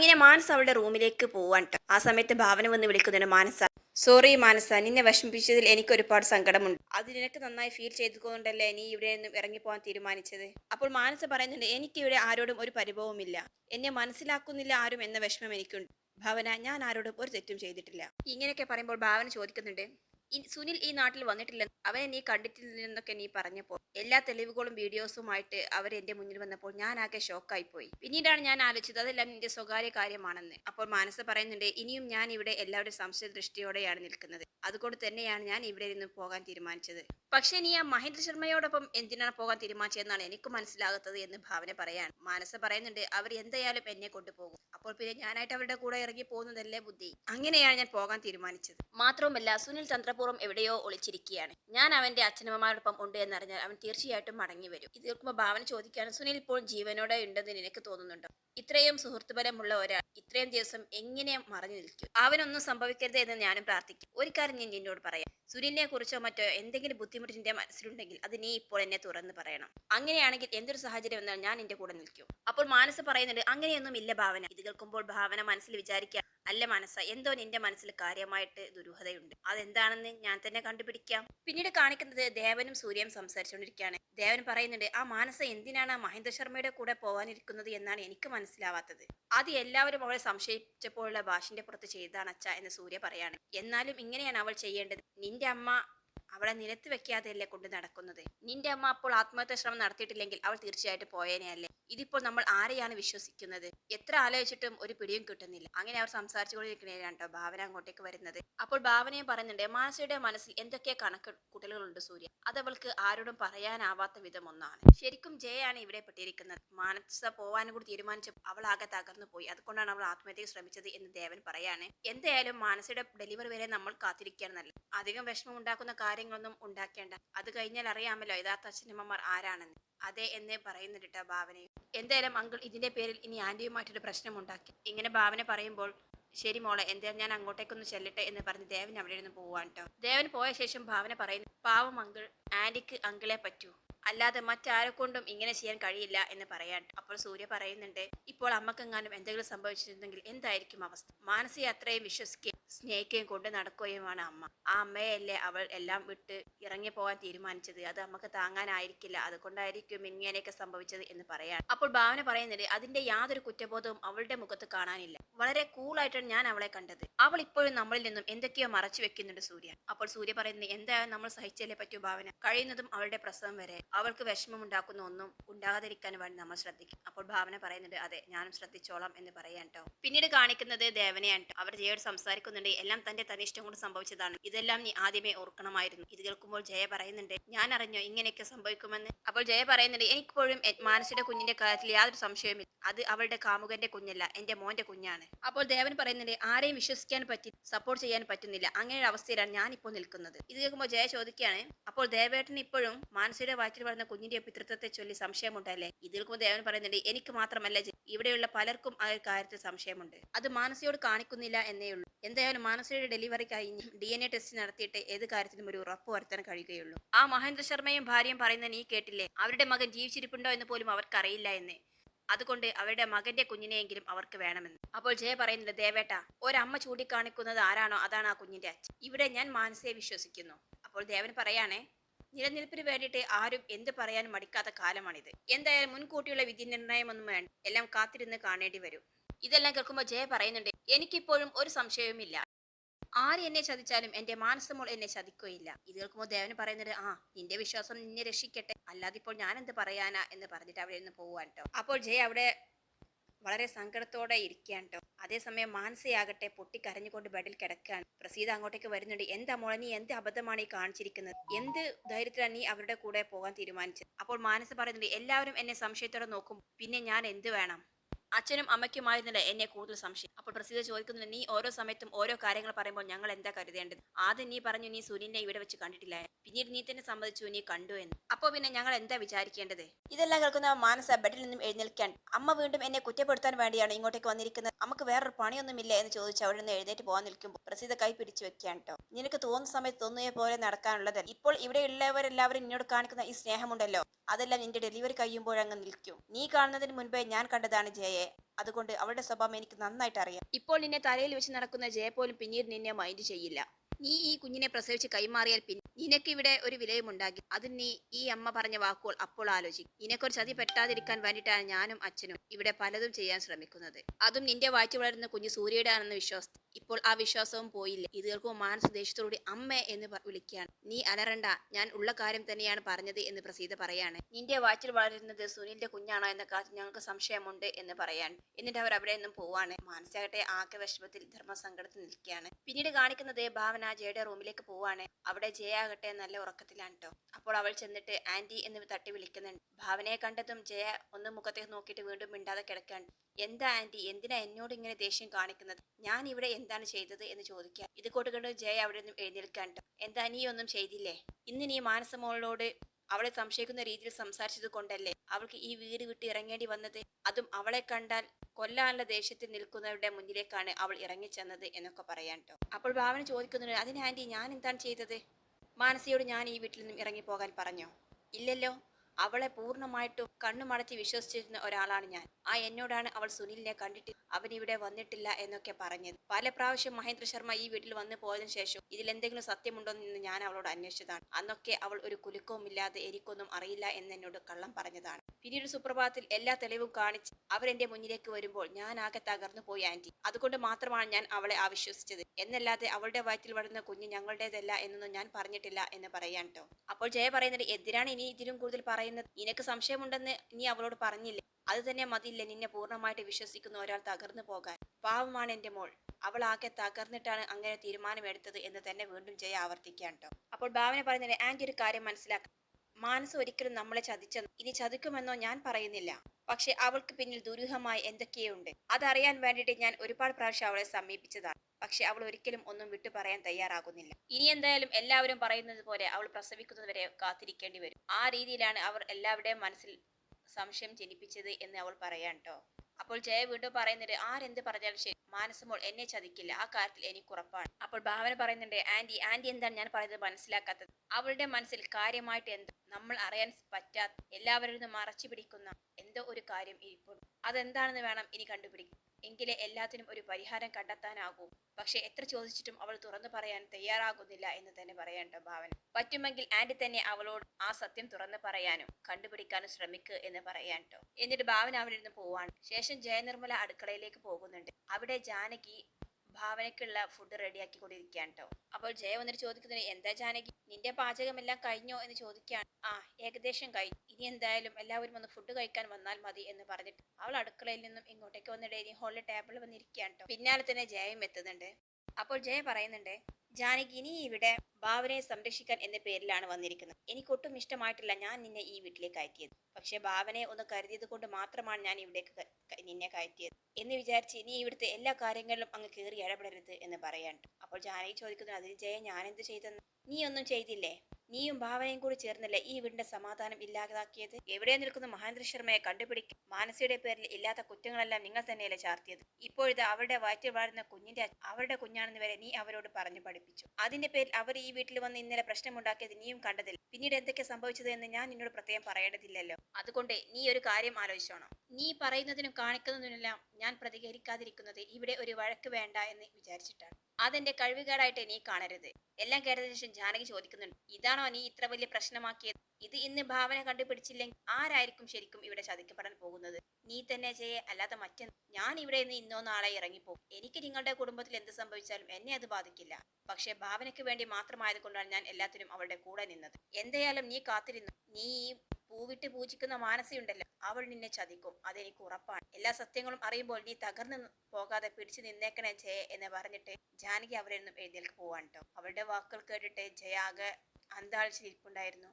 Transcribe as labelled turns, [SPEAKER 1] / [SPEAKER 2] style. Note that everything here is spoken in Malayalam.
[SPEAKER 1] അങ്ങനെ മാനസ് അവളുടെ റൂമിലേക്ക് പോവാൻ ആ സമയത്ത് ഭാവന വന്ന് വിളിക്കുന്നതിന് മാനസ സോറി മാനസ നിന്നെ വിഷമിപ്പിച്ചതിൽ എനിക്ക് ഒരുപാട് സങ്കടമുണ്ട്. അത് നിനക്ക് നന്നായി ഫീൽ ചെയ്തുകൊണ്ടല്ലേ നീ ഇവിടെ നിന്നും ഇറങ്ങിപ്പോകാൻ തീരുമാനിച്ചത്? അപ്പോൾ മാനസ പറയുന്നുണ്ട് എനിക്ക് ഇവിടെ ആരോടും ഒരു പരിഭവമില്ല എന്നെ മനസ്സിലാക്കുന്നില്ല ആരും എന്ന വിഷമം എനിക്കുണ്ട്. ഭാവന ഞാൻ ആരോടും ഒരു തെറ്റും ചെയ്തിട്ടില്ല. ഇങ്ങനെയൊക്കെ പറയുമ്പോൾ ഭാവന ചോദിക്കുന്നുണ്ട് "ഇ- സുനിൽ ഈ നാട്ടിൽ വന്നിട്ടില്ല. അവനെ നീ കണ്ടിട്ടില്ലെന്നൊക്കെ നീ പറഞ്ഞപ്പോൾ എല്ലാ തെളിവുകളും വീഡിയോസുമായിട്ട് അവർ എന്റെ മുന്നിൽ വന്നപ്പോൾ ഞാൻ ആകെ ഷോക്കായി പോയി. പിന്നീടാണ് ഞാൻ ആലോചിച്ചത് അതെല്ലാം നിന്റെ സ്വകാര്യ കാര്യമാണെന്ന്. അപ്പോൾ മാനസ പറയുന്നുണ്ട് ഇനിയും ഞാൻ ഇവിടെ എല്ലാവരുടെ സംശയ ദൃഷ്ടിയോടെയാണ് നിൽക്കുന്നത്. അതുകൊണ്ട് തന്നെയാണ് ഞാൻ ഇവിടെ നിന്ന് പോകാൻ തീരുമാനിച്ചത്. പക്ഷേ നീ ആ മഹേന്ദ്ര ശർമ്മയോടൊപ്പം എന്തിനാണ് പോകാൻ തീരുമാനിച്ചതെന്നാണ് എനിക്ക് മനസ്സിലാകത്തത് എന്ന് ഭാവന പറയാൻ മാനസ പറയുന്നുണ്ട് അവർ എന്തായാലും എന്നെ കൊണ്ടുപോകും. അപ്പോൾ പിന്നെ ഞാനായിട്ട് അവരുടെ കൂടെ ഇറങ്ങി പോകുന്നതല്ലേ ബുദ്ധി? അങ്ങനെയാണ് ഞാൻ പോകാൻ തീരുമാനിച്ചത്. മാത്രവുമല്ല സുനിൽ തന്ത്രപൂർവം എവിടെയോ ഒളിച്ചിരിക്കുകയാണ്. ഞാൻ അവന്റെ അച്ഛനമ്മമാരോടൊപ്പം ഉണ്ട് എന്നറിഞ്ഞാൽ അവൻ തീർച്ചയായിട്ടും മടങ്ങി വരും. ഇത് കേൾക്കുമ്പോൾ ഭാവന ചോദിക്കുകയാണ് സുനിൽ ഇപ്പോൾ ജീവനോടെ ഉണ്ടെന്ന് നിനക്ക് തോന്നുന്നുണ്ടോ? ഇത്രയും സുഹൃത്ത് ബലമുള്ള ഒരാൾ ഇത്രയും ദിവസം എങ്ങനെ മറഞ്ഞു നിൽക്കും? അവനൊന്നും സംഭവിക്കരുത് എന്ന് ഞാനും പ്രാർത്ഥിക്കും. ഒരു കാര്യം ഞാൻ നിന്നോട് പറയാം. സുനിലിനെ കുറിച്ചോ മറ്റോ എന്തെങ്കിലും ബുദ്ധിമുട്ട് നിന്റെ മനസ്സിലുണ്ടെങ്കിൽ അത് നീ ഇപ്പോൾ എന്നെ തുറന്ന് പറയണം. അങ്ങനെയാണെങ്കിൽ എന്തൊരു സാഹചര്യം വന്നാൽ ഞാൻ നിന്റെ കൂടെ നിൽക്കും. അപ്പോൾ മാനസ് പറയുന്നുണ്ട് അങ്ങനെയൊന്നും ഇല്ല ഭാവന. ഇത് കേൾക്കുമ്പോൾ ഭാവന മനസ്സിൽ വിചാരിക്കുക അല്ല മനസ്സ എന്തോ നിന്റെ മനസ്സിൽ കാര്യമായിട്ട് ദുരൂഹതയുണ്ട്. അതെന്താണെന്ന് ഞാൻ തന്നെ കണ്ടുപിടിക്കാം. പിന്നീട് കാണിക്കുന്നത് ദേവനും സൂര്യയും സംസാരിച്ചുകൊണ്ടിരിക്കുകയാണ്. ദേവൻ പറയുന്നുണ്ട് ആ മാനസ എന്തിനാണ് മഹേന്ദ്ര ശർമ്മയുടെ കൂടെ പോകാനിരിക്കുന്നത് എന്നാണ് എനിക്ക് മനസ്സിലാവാത്തത്. അത് എല്ലാവരും അവളെ സംശയിച്ചപ്പോഴുള്ള ഭാഷിന്റെ പുറത്ത് ചെയ്തതാണ് അച്ഛ എന്ന് സൂര്യ പറയാണ്. എന്നാലും ഇങ്ങനെയാണ് അവൾ ചെയ്യേണ്ടത്. നിന്റെ അമ്മ അവളെ നിലത്ത് വെക്കാതെയല്ലേ കൊണ്ട് നടക്കുന്നത്? നിന്റെ അമ്മ അപ്പോൾ ആത്മഹത്യാ ശ്രമം നടത്തിയിട്ടില്ലെങ്കിൽ അവൾ തീർച്ചയായിട്ടും പോയേനെയല്ലേ? ഇതിപ്പോൾ നമ്മൾ ആരെയാണ് വിശ്വസിക്കുന്നത്? എത്ര ആലോചിച്ചിട്ടും ഒരു പിടിയും കിട്ടുന്നില്ല. അങ്ങനെ അവർ സംസാരിച്ചുകൊണ്ടിരിക്കണേലാണ് കേട്ടോ ഭാവന അങ്ങോട്ടേക്ക് വരുന്നത്. അപ്പോൾ ഭാവനയും പറയുന്നുണ്ട് മാനസയുടെ മനസ്സിൽ എന്തൊക്കെ കണക്ക് കൂട്ടലുകളുണ്ട് സൂര്യ? അത് അവൾക്ക് ആരോടും പറയാനാവാത്ത വിധം ഒന്നാണ്. ശരിക്കും ജയാണ് ഇവിടെ പെട്ടിരിക്കുന്നത്. മാനസ പോവാനും കൂടി തീരുമാനിച്ചു അവൾ ആകെ തകർന്നു പോയി. അതുകൊണ്ടാണ് അവൾ ആത്മഹത്യക്ക് ശ്രമിച്ചത് എന്ന് ദേവൻ പറയാണ്. എന്തായാലും മാനസയുടെ ഡെലിവറി വരെ നമ്മൾ കാത്തിരിക്കുകയാണെന്നല്ല അധികം വിഷമം ഉണ്ടാക്കുന്ന കാര്യങ്ങളൊന്നും ഉണ്ടാക്കേണ്ട. അത് കഴിഞ്ഞാൽ അറിയാമല്ലോ യഥാർത്ഥ അച്ഛനമ്മമാർ ആരാണെന്ന്. അതെ എന്നേ പറയുന്നുണ്ട് കേട്ടോ ഭാവനയും എന്തായാലും അങ്കിൾ ഇതിന്റെ പേരിൽ ഇനി ആന്റിയുമായിട്ടൊരു പ്രശ്നം ഉണ്ടാക്കി ഇങ്ങനെ ഭാവന പറയുമ്പോൾ ശരി മോളെ എന്തായാലും ഞാൻ അങ്ങോട്ടേക്കൊന്ന് ചെല്ലട്ടെ എന്ന് പറഞ്ഞ് ദേവൻ അവിടെ നിന്ന് പോവാൻ കേട്ടോ ദേവൻ പോയ ശേഷം ഭാവന പറയുന്നു പാവം അങ്കിൾ ആന്റിക്ക് അങ്കിളെ പറ്റൂ. അല്ലാതെ മറ്റാരെക്കൊണ്ടും ഇങ്ങനെ ചെയ്യാൻ കഴിയില്ല എന്ന് പറയാൻ. അപ്പോൾ സൂര്യ പറയുന്നുണ്ട് ഇപ്പോൾ അമ്മക്കെങ്ങാനും എന്തെങ്കിലും സംഭവിച്ചിരുന്നെങ്കിൽ എന്തായിരിക്കും അവസ്ഥ? മാനസിക അത്രയും വിശ്വസിക്കുകയും സ്നേഹിക്കുകയും കൊണ്ട് നടക്കുകയുമാണ് അമ്മ. ആ അമ്മയല്ലേ അവൾ എല്ലാം വിട്ട് ഇറങ്ങി പോകാൻ തീരുമാനിച്ചത്? അത് അമ്മയ്ക്ക് താങ്ങാനായിരിക്കില്ല. അതുകൊണ്ടായിരിക്കും ഇങ്ങനെയൊക്കെ സംഭവിച്ചത് എന്ന് പറയാൻ. അപ്പോൾ ഭാവന പറയുന്നത് അതിന്റെ യാതൊരു കുറ്റബോധവും അവളുടെ മുഖത്ത് കാണാനില്ല. വളരെ കൂളായിട്ടാണ് ഞാൻ അവളെ കണ്ടത്. അവൾ ഇപ്പോഴും നമ്മളിൽ നിന്നും എന്തൊക്കെയോ മറച്ചു വെക്കുന്നുണ്ട് സൂര്യ. അപ്പോൾ സൂര്യ പറയുന്നത് എന്തായാലും നമ്മൾ സഹിച്ചല്ലേ പറ്റൂ ഭാവന? കഴിയുന്നതും അവളുടെ പ്രസവം വരെ അവൾക്ക് വിഷമം ഉണ്ടാക്കുന്ന ഒന്നും ഉണ്ടാകാതിരിക്കാൻ വേണ്ടി നമ്മൾ ശ്രദ്ധിക്കും. അപ്പോൾ ഭാവന പറയുന്നുണ്ട് അതെ ഞാനും ശ്രദ്ധിച്ചോളാം എന്ന് പറയാൻ കേട്ടോ പിന്നീട് കാണിക്കുന്നത് ദേവനെയാണ്. അവർ ജയോട് സംസാരിക്കുന്നുണ്ട്. എല്ലാം തന്റെ തനിഷ്ടം കൊണ്ട് സംഭവിച്ചതാണ്. ഇതെല്ലാം നീ ആദ്യമേ ഓർക്കണമായിരുന്നു. ഇത് കേൾക്കുമ്പോൾ ജയ പറയുന്നുണ്ട് ഞാൻ അറിഞ്ഞോ ഇങ്ങനെയൊക്കെ സംഭവിക്കുമെന്ന്? അപ്പോൾ ജയ പറയുന്നുണ്ട് എനിക്കിപ്പോഴും മാനസിയുടെ കുഞ്ഞിന്റെ കാര്യത്തിൽ യാതൊരു സംശയവുമില്ല. അത് അവളുടെ കാമുകന്റെ കുഞ്ഞല്ല എന്റെ മോന്റെ കുഞ്ഞാണ്. അപ്പോൾ ദേവൻ പറയുന്നുണ്ട് ആരെയും വിശ്വസിക്കാൻ പറ്റി സപ്പോർട്ട് ചെയ്യാൻ പറ്റുന്നില്ല. അങ്ങനെ ഒരു അവസ്ഥയിലാണ് ഞാൻ ഇപ്പോൾ നിൽക്കുന്നത്. ഇത് കേൾക്കുമ്പോൾ ജയ ചോദിക്കുകയാണ് അപ്പോൾ ദേവേട്ടൻ ഇപ്പോഴും മാനസിയുടെ വയറ്റിൽ വളർന്ന കുഞ്ഞിന്റെ പിതൃത്വത്തെ ചൊല്ലി സംശയമുണ്ടല്ലേ ഇത് കേൾക്കുമ്പോൾ ദേവൻ പറയുന്നുണ്ട് എനിക്ക് മാത്രമല്ല ഇവിടെയുള്ള പലർക്കും ആ കാര്യത്തിൽ സംശയമുണ്ട്. അത് മാനസിയോട് കാണിക്കുന്നില്ല എന്നേ ഉള്ളൂ. എന്തായാലും മാനസിയുടെ ഡെലിവറി കഴിഞ്ഞ് ഡി എൻ എ ടെസ്റ്റ് നടത്തിയിട്ട് ഏത് കാര്യത്തിലും ഒരു ഉറപ്പ് വരുത്താൻ കഴിയുകയുള്ളൂ. ആ മഹേന്ദ്ര ശർമ്മയും ഭാര്യയും പറയുന്ന നീ കേട്ടില്ലേ? അവരുടെ മകൻ ജീവിച്ചിരിപ്പുണ്ടോ എന്ന് പോലും അവർക്കറിയില്ല എന്ന്. അതുകൊണ്ട് അവരുടെ മകന്റെ കുഞ്ഞിനെയെങ്കിലും അവർക്ക് വേണമെന്ന്. അപ്പോൾ ജയ പറയുന്നുണ്ട് ദേവേട്ട ഒരമ്മ ചൂണ്ടിക്കാണിക്കുന്നത് ആരാണോ അതാണ് ആ കുഞ്ഞിന്റെ അച്ഛൻ. ഇവിടെ ഞാൻ മാനസയെ വിശ്വസിക്കുന്നു. അപ്പോൾ ദേവൻ പറയാണേ നിലനിൽപ്പിന് വേണ്ടിയിട്ട് ആരും എന്ത് പറയാനും മടിക്കാത്ത കാലമാണിത്. എന്തായാലും മുൻകൂട്ടിയുള്ള വിധി നിർണയമൊന്നും വേണ്ട. എല്ലാം കാത്തിരുന്ന് കാണേണ്ടി വരും. ഇതെല്ലാം കേൾക്കുമ്പോൾ ജയ പറയുന്നുണ്ട് എനിക്കിപ്പോഴും ഒരു സംശയവുമില്ല. ആര് എന്നെ ചതിച്ചാലും എന്റെ മാനസമോൾ എന്നെ ചതിക്കുകയില്ല. ഇത് കേൾക്കുമ്പോൾ ദേവന് പറയുന്നത് ആ നിന്റെ വിശ്വാസം നിന്നെ രക്ഷിക്കട്ടെ. അല്ലാതെ ഇപ്പോൾ ഞാൻ എന്ത് പറയാനാ? എന്ന് പറഞ്ഞിട്ട് അവിടെ നിന്ന് പോവാൻ കേട്ടോ അപ്പോൾ ജയ അവിടെ വളരെ സങ്കടത്തോടെ ഇരിക്കുകയാണ് കേട്ടോ അതേസമയം മാനസയാകട്ടെ പൊട്ടിക്കരഞ്ഞുകൊണ്ട് ബെഡിൽ കിടക്കുകയാണ്. പ്രസീത അങ്ങോട്ടേക്ക് വരുന്നുണ്ട്. എന്താ മോളെ നീ എന്ത് അബദ്ധമാണ് ഈ കാണിച്ചിരിക്കുന്നത്? എന്ത് ധൈര്യത്തിലാണ് നീ അവരുടെ കൂടെ പോകാൻ തീരുമാനിച്ചത്? അപ്പോൾ മാനസ പറയുന്നുണ്ട് എല്ലാവരും എന്നെ സംശയത്തോടെ നോക്കും. പിന്നെ ഞാൻ എന്ത് വേണം? അച്ഛനും അമ്മയ്ക്കുമായിരുന്നില്ല എന്നെ കൂടുതൽ സംശയം. അപ്പോൾ പ്രസീത ചോദിക്കുന്നത് നീ ഓരോ സമയത്തും ഓരോ കാര്യങ്ങൾ പറയുമ്പോൾ ഞങ്ങൾ എന്താ കരുതേണ്ടത്? ആദ്യം നീ പറഞ്ഞു നീ സൂര്യനെ ഇവിടെ വെച്ച് കണ്ടിട്ടില്ല. പിന്നീട് നീ തന്നെ സമ്മതിച്ചു നീ കണ്ടു എന്ന്. അപ്പോൾ പിന്നെ ഞങ്ങൾ എന്താ വിചാരിക്കേണ്ടത്? ഇതെല്ലാം കേൾക്കുന്ന മാനസ ബെഡിൽ നിന്നും എഴുന്നേൽക്കാൻ. അമ്മ വീണ്ടും എന്നെ കുറ്റപ്പെടുത്താൻ വേണ്ടിയാണ് ഇങ്ങോട്ടേക്ക് വന്നിരിക്കുന്നത്. നമുക്ക് വേറൊരു പണിയൊന്നുമില്ല എന്ന് ചോദിച്ച് അവിടെ നിന്ന് എഴുന്നേറ്റ് പോകാൻ നിൽക്കുമ്പോൾ പ്രസീത കൈ പിടിച്ചു വെക്കാൻ കേട്ടോ. നിനക്ക് തോന്നുന്ന സമയത്ത് തോന്നിയ പോലെ നടക്കാനുള്ളത് ഇപ്പോൾ ഇവിടെ ഉള്ളവരെല്ലാവരും നിന്നോട് കാണിക്കുന്ന ഈ സ്നേഹമുണ്ടല്ലോ. അതെല്ലാം നിന്റെ ഡെലിവറി കഴിയുമ്പോഴങ്ങ് നിൽക്കും. നീ കാണുന്നതിന് മുൻപേ ഞാൻ കണ്ടതാണ് ജയെ അതുകൊണ്ട് അവളുടെ സ്വഭാവം എനിക്ക് നന്നായിട്ട് അറിയാം. ഇപ്പോൾ നിന്നെ തലയിൽ വെച്ച് നടക്കുന്ന ജയ പോലും പിന്നീട് നിന്നെ മൈൻഡ് ചെയ്യില്ല. നീ ഈ കുഞ്ഞിനെ പ്രസവിച്ച് കൈമാറിയാൽ പിന്നെ നിനക്ക് ഇവിടെ ഒരു വിലയും അത് അതിന് നീ ഈ അമ്മ പറഞ്ഞ വാക്കുകൾ അപ്പോൾ ആലോചിക്കും. നിനക്കൊരു ചതി പെട്ടാതിരിക്കാൻ വേണ്ടിയിട്ടാണ് ഞാനും അച്ഛനും ഇവിടെ പലതും ചെയ്യാൻ ശ്രമിക്കുന്നത്. അതും നിന്റെ വായിച്ചു വളരുന്ന കുഞ്ഞ് സൂര്യയുടെ ആണെന്ന വിശ്വാസം. ഇപ്പോൾ ആ വിശ്വാസവും പോയില്ല. ഇത് കേൾക്കുമ്പോൾ മാനസ ദേഷ്യത്തോടുകൂടി അമ്മ എന്ന് വിളിക്കുകയാണ്. നീ അലറണ്ട. ഞാൻ ഉള്ള കാര്യം തന്നെയാണ് പറഞ്ഞത് എന്ന് പ്രസീത പറയാണ്. നിന്റെ വാച്ചിൽ വളരുന്നത് സുനിലിന്റെ കുഞ്ഞാണോ എന്ന കാര്യത്തിൽ ഞങ്ങൾക്ക് സംശയമുണ്ട് എന്ന് പറയാൻ എന്നിട്ട് അവർ അവിടെ നിന്നും പോവാണ്. മാനസാകട്ടെ ആകെ വിഷമത്തിൽ ധർമ്മസങ്കടത്തിൽ നിൽക്കുകയാണ്. പിന്നീട് കാണിക്കുന്നത് ഭാവന ജയയുടെ റൂമിലേക്ക് പോവാണ് അവിടെ ജയ ആകട്ടെ നല്ല ഉറക്കത്തിലാണ് കേട്ടോ അപ്പോൾ അവൾ ചെന്നിട്ട് ആന്റി എന്ന് തട്ടി വിളിക്കുന്നുണ്ട്. ഭാവനയെ കണ്ടതും ജയ ഒന്ന് മുഖത്തേക്ക് നോക്കിയിട്ട് വീണ്ടും മിണ്ടാതെ കിടക്കാണ് എന്താ ആന്റി? എന്തിനാ എന്നോട് ഇങ്ങനെ ദേഷ്യം കാണിക്കുന്നത്? ഞാൻ ഇവിടെ എന്താണ് ചെയ്തത് എന്ന് ചോദിക്കുക. ഇത് കൊണ്ടുകൊണ്ട് ജയ അവിടെ നിന്നും എഴുന്നേൽക്കാൻ. എന്താ നീ ഒന്നും ചെയ്തില്ലേ? ഇന്ന് നീ മാനസമോളോട് അവളെ സംശയിക്കുന്ന രീതിയിൽ സംസാരിച്ചത് കൊണ്ടല്ലേ അവൾക്ക് ഈ വീട് വിട്ട് ഇറങ്ങേണ്ടി വന്നത്? അതും അവളെ കണ്ടാൽ കൊല്ലാനുള്ള ദേഷ്യത്തിൽ നിൽക്കുന്നവരുടെ മുന്നിലേക്കാണ് അവൾ ഇറങ്ങിച്ചെന്നത് എന്നൊക്കെ പറയാൻ കേട്ടോ അപ്പോൾ ഭാവന ചോദിക്കുന്നുണ്ട് അതിന് ഞാൻ എന്താണ് ചെയ്തത്? മാനസിയോട് ഞാൻ ഈ വീട്ടിൽ നിന്നും ഇറങ്ങിപ്പോകാൻ പറഞ്ഞോ? ഇല്ലല്ലോ. അവളെ പൂർണമായിട്ടും കണ്ണുമടച്ച് വിശ്വസിച്ചിരുന്ന ഒരാളാണ് ഞാൻ. ആ എന്നോടാണ് അവൾ സുനിലിനെ കണ്ടിട്ട് അവൻ ഇവിടെ വന്നിട്ടില്ല എന്നൊക്കെ പറഞ്ഞത്. പല പ്രാവശ്യം മഹേന്ദ്ര ശർമ്മ ഈ വീട്ടിൽ വന്നു പോയതിനു ശേഷം ഇതിൽ എന്തെങ്കിലും സത്യമുണ്ടോ എന്ന് ഞാൻ അവളോട് അന്വേഷിച്ചതാണ്. അന്നൊക്കെ അവൾ ഒരു കുലുക്കവും ഇല്ലാതെ എനിക്കൊന്നും അറിയില്ല എന്ന് എന്നോട് കള്ളം പറഞ്ഞതാണ്. പിന്നീട് സുപ്രഭാതത്തിൽ എല്ലാ തെളിവും കാണിച്ച് അവരെന്റെ മുന്നിലേക്ക് വരുമ്പോൾ ഞാൻ ആകെ തകർന്നു പോയി ആന്റി. അതുകൊണ്ട് മാത്രമാണ് ഞാൻ അവളെ ആവിശ്വസിച്ചത് എന്നല്ലാതെ അവളുടെ വയറ്റിൽ വളർന്ന കുഞ്ഞ് ഞങ്ങളുടേതല്ല എന്നൊന്നും ഞാൻ പറഞ്ഞിട്ടില്ല എന്ന് പറയാൻ ട്ടോ. അപ്പോൾ ജയ പറയുന്നത് എന്തിനാണ് ഇനി ഇതിലും കൂടുതൽ പറയുന്നത്? നിനക്ക് സംശയമുണ്ടെന്ന് നീ അവളോട് പറഞ്ഞില്ലേ? അത് തന്നെ മതിയില്ല നിന്നെ പൂർണമായിട്ട് വിശ്വസിക്കുന്ന ഒരാൾ തകർന്നു പോകാൻ? പാവമാണ് എന്റെ മോൾ. അവൾ ആകെ തകർന്നിട്ടാണ് അങ്ങനെ തീരുമാനമെടുത്തത് എന്ന് തന്നെ വീണ്ടും ജയ ആവർത്തിക്കാൻ ട്ടോ. അപ്പോൾ ഭാവന പറയുന്നത് ആന്റി ഒരു കാര്യം മനസ്സിലാക്കാം. മാനസ് ഒരിക്കലും നമ്മളെ ചതിച്ചെന്ന്. ഇനി ചതിക്കുമെന്നോ ഞാൻ പറയുന്നില്ല. പക്ഷെ അവൾക്ക് പിന്നിൽ ദുരൂഹമായി എന്തൊക്കെയുണ്ട്? അതറിയാൻ വേണ്ടിയിട്ട് ഞാൻ ഒരുപാട് പ്രാവശ്യം അവളെ സമീപിച്ചതാണ്. പക്ഷെ അവൾ ഒരിക്കലും ഒന്നും വിട്ടു പറയാൻ തയ്യാറാകുന്നില്ല. ഇനി എന്തായാലും എല്ലാവരും പറയുന്നത് പോലെ അവൾ പ്രസവിക്കുന്നതുവരെ കാത്തിരിക്കേണ്ടി വരും. ആ രീതിയിലാണ് അവർ എല്ലാവരുടെയും മനസ്സിൽ സംശയം ജനിപ്പിച്ചത് എന്ന് അവൾ പറയാൻ ട്ടോ. അപ്പോൾ ജയ വീണ്ടും പറയുന്നുണ്ട് ആരെന്ത് പറഞ്ഞാലും ശരി. മാനസമോൾ എന്നെ ചതിക്കില്ല. ആ കാര്യത്തിൽ എനിക്ക് ഉറപ്പാണ്. അപ്പോൾ ഭാവന പറയുന്നുണ്ട് ആന്റി ആന്റി എന്താണ് ഞാൻ പറയുന്നത് മനസ്സിലാക്കാത്തത്? അവളുടെ മനസ്സിൽ കാര്യമായിട്ട് എന്തോ നമ്മൾ അറിയാൻ പറ്റാത്ത എല്ലാവരിൽ നിന്നും മറച്ചു പിടിക്കുന്ന എന്തോ ഒരു കാര്യം ഇരിപ്പുണ്ട്. അതെന്താണെന്ന് വേണം ഇനി കണ്ടുപിടിക്കും എങ്കിലേ എല്ലാത്തിനും ഒരു പരിഹാരം കണ്ടെത്താനാകൂ. പക്ഷെ എത്ര ചോദിച്ചിട്ടും അവൾ തുറന്നു പറയാൻ തയ്യാറാകുന്നില്ല എന്ന് തന്നെ പറയണ്ട ഭാവൻ പറ്റുമെങ്കിൽ ആന്റി തന്നെ അവളോട് ആ സത്യം തുറന്നു പറയാനും കണ്ടുപിടിക്കാനും ശ്രമിക്കുക എന്ന് പറയാൻ ട്ടോ. എന്നിട്ട് ഭാവൻ അവിടെ നിന്ന് പോവാണ്. ശേഷം ജയനിർമ്മല അടുക്കളയിലേക്ക് പോകുന്നുണ്ട്. അവിടെ ജാനകി ഭാവനയ്ക്കുള്ള ഫുഡ് റെഡിയാക്കി കൊണ്ടിരിക്കുകയാണ് അപ്പോൾ ജയ വന്നിട്ട് ചോദിക്കുന്നത് എന്താ ജാനകി? നിന്റെ പാചകമെല്ലാം കഴിഞ്ഞോ? എന്ന് ചോദിക്കുകയാണ്. ആ ഏകദേശം കഴിഞ്ഞു. ഇനി എന്തായാലും എല്ലാവരും ഒന്ന് ഫുഡ് കഴിക്കാൻ വന്നാൽ മതി എന്ന് പറഞ്ഞിട്ട് അവൾ അടുക്കളയിൽ നിന്നും ഇങ്ങോട്ടേക്ക് വന്ന് ഡൈനിങ് ഹാളിലെ ടേബിളിൽ വന്നിരിക്കുകയാണ് പിന്നാലെ തന്നെ ജയയും എത്തുന്നുണ്ട്. അപ്പോൾ ജയ പറയുന്നുണ്ട് ജാനകി ഇനി ഇവിടെ ഭാവനയെ സംരക്ഷിക്കാൻ എന്ന പേരിലാണ് വന്നിരിക്കുന്നത്. എനിക്കൊട്ടും ഇഷ്ടമായിട്ടില്ല ഞാൻ നിന്നെ ഈ വീട്ടിലേക്ക് കയറ്റിയത് പക്ഷെ ഭാവനയെ ഒന്ന് കരുതിയത് കൊണ്ട് മാത്രമാണ് ഞാൻ ഇവിടേക്ക് നിന്നെ കയറ്റിയത്. എന്ന് വിചാരിച്ച് ഇനി ഇവിടുത്തെ എല്ലാ കാര്യങ്ങളിലും അങ്ങ് കയറി ഇടപെടരുത് എന്ന് പറയാൻ അപ്പോൾ ജാനകി ചോദിക്കുന്നു അതിന് ജയ ഞാൻ എന്ത് ചെയ്തെന്ന്? നീ ഒന്നും ചെയ്തില്ലേ? നീയും ഭാവനയും കൂടി ചേർന്നല്ലേ ഈ വീടിന്റെ സമാധാനം ഇല്ലാതാക്കിയത്? എവിടെ നിൽക്കുന്ന മഹേന്ദ്ര ശർമ്മയെ കണ്ടുപിടിക്കും മാനസിയുടെ പേരിൽ ഇല്ലാത്ത കുറ്റങ്ങളെല്ലാം നിങ്ങൾ തന്നെയല്ലേ ചാർത്തിയത്? ഇപ്പോഴത്തെ അവരുടെ വയറ്റിൽ വളരുന്ന കുഞ്ഞിന്റെ അവരുടെ കുഞ്ഞാണെന്ന് വരെ നീ അവരോട് പറഞ്ഞു പഠിപ്പിച്ചു. അതിന്റെ പേരിൽ അവർ ഈ വീട്ടിൽ വന്ന് ഇന്നലെ പ്രശ്നമുണ്ടാക്കിയത് നീയും കണ്ടതില്ല പിന്നീട് എന്തൊക്കെ സംഭവിച്ചത് എന്ന് ഞാൻ നിന്നോട് പ്രത്യേകം പറയേണ്ടതില്ലല്ലോ. അതുകൊണ്ട് നീ ഒരു കാര്യം ആലോചിച്ചോണം. നീ പറയുന്നതിനും കാണിക്കുന്നതിനെല്ലാം ഞാൻ പ്രതികരിക്കാതിരിക്കുന്നത് ഇവിടെ ഒരു വഴക്ക് വേണ്ട എന്ന് വിചാരിച്ചിട്ടാണ്. അതെന്റെ കഴിവുകേടായിട്ട് നീ കാണരുത്. എല്ലാം കേട്ടതിനു ശേഷം ജാനകി ചോദിക്കുന്നുണ്ട് ഇതാണോ നീ ഇത്ര വലിയ പ്രശ്നമാക്കിയത്? ഇത് ഇന്ന് ഭാവന കണ്ടുപിടിച്ചില്ലെങ്കിൽ ആരായിരിക്കും ശരിക്കും ഇവിടെ ചതിക്കപ്പെടാൻ പോകുന്നത്? നീ തന്നെ ചെയ്യേ അല്ലാതെ മറ്റേ ഞാൻ ഇവിടെ നിന്ന് ഇന്നോ നാളെ ഇറങ്ങിപ്പോകും എനിക്ക് നിങ്ങളുടെ കുടുംബത്തിൽ എന്ത് സംഭവിച്ചാലും എന്നെ അത് ബാധിക്കില്ല. പക്ഷേ ഭാവനയ്ക്ക് വേണ്ടി മാത്രമായത് കൊണ്ടാണ് ഞാൻ എല്ലാത്തിനും അവളുടെ കൂടെ നിന്നത്. എന്തായാലും നീ കാത്തിരുന്നു നീ പൂവിട്ട് പൂജിക്കുന്ന മാനസിയുണ്ടല്ലോ അവൾ നിന്നെ ചതിക്കും. അതെനിക്ക് ഉറപ്പാണ്. എല്ലാ സത്യങ്ങളും അറിയുമ്പോൾ നീ തകർന്നു പോകാതെ പിടിച്ചു നിന്നേക്കണേ ജയ എന്ന് പറഞ്ഞിട്ട് ജാനകി അവരെ നിന്നും എഴുന്നേൽക്ക് കേട്ടോ അവളുടെ വാക്കുകൾ കേട്ടിട്ട് ജയ ആകെ അന്താളിച്ചിരിപ്പുണ്ടായിരുന്നു